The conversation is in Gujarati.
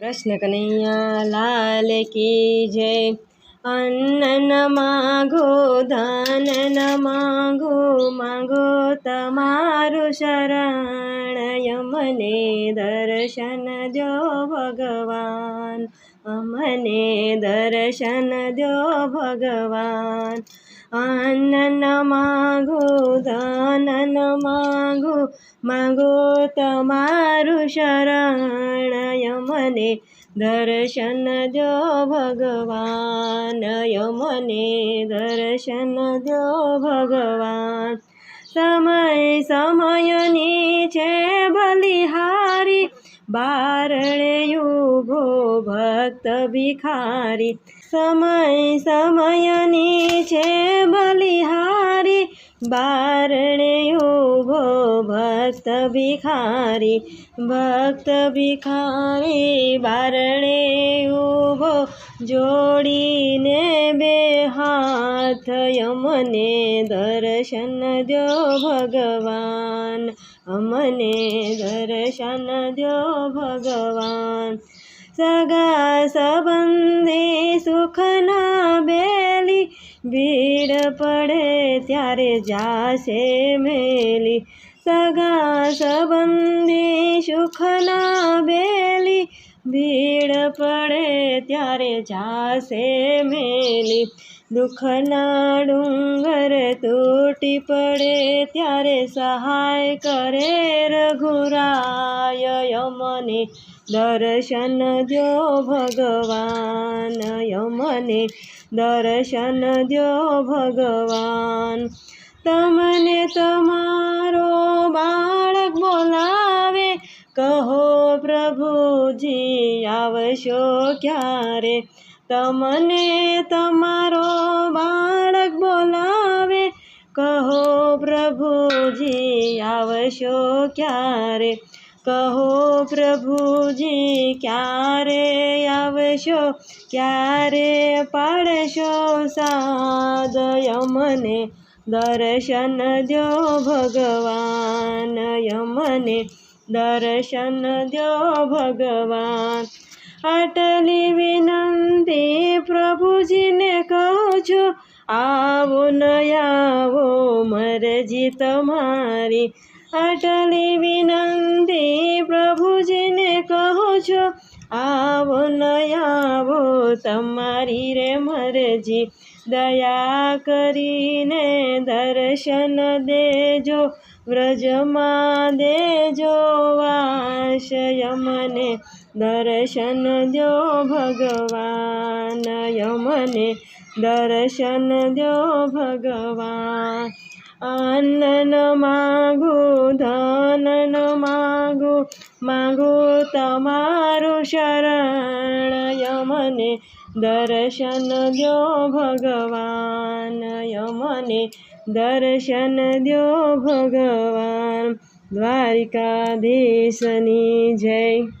કૃષ્ણ કનૈયા લાલ કી જય. અન્ન ન માગો ધન ન માગો માગો તમારું શરણય મને દર્શન દો ભગવાન. અમને દર્શન દો ભગવાન. અન્ન માગો ધન માગો માગો તમારું શરણય યમને દર્શન દો ભગવાન યમને દર્શન દો ભગવાન સમય સમયની છે બલિહારી બારણે ઊભો ભક્ત ભિખારી, સમય સમયની છે બલિહારી, બારણે ઊભો ભક્ત ભિખારી ભક્ત ભિખારી, બારણે ઊભો જોડીને બે હાથ યમને દર્શન દો ભગવાન. અમને દર્શન દો ભગવાન. સગા સંબંધી સુખના બેલી ભીડ પડે ત્યારે જાશે મેલી. સગા સંબંધી સુખના પડે ત્યારે જાશે મેલી. દુઃખના ડુંગર તૂટી પડે ત્યારે સહાય કરે રઘુરાય યમને. દર્શન દો ભગવાન યમને. દર્શન દો ભગવાન. તમને તમારો બાળક બોલાવે. કહો પ્રભુજી આવશો ક્યારે? તમને તમારો બાળક બોલાવે. કહો પ્રભુજી, આવશો ક્યારે? કહો પ્રભુજી, ક્યારે આવશો? ક્યારે પાડશો સાદય મને દર્શન દો ભગવાન યમને. દર્શન દો ભગવાન. આટલી વિનંતી પ્રભુજીને કહું છું, આવો ન આવો મરજી તમારી અટલી વિનંતી પ્રભુજીને કહું છો, આવો ન આવો તમારી રે મરજી. દયા કરીને દર્શન દેજો, વ્રજમાં દેજો વાસ યમને દર્શન દો ભગવાન યમને. દર્શન દો ભગવાન. અન્ન માગું, ધન માગું માગું તમારું શરણ. યમને દર્શન દો ભગવાન યમને દર્શન દો ભગવાન દ્વારિકાધીશની જય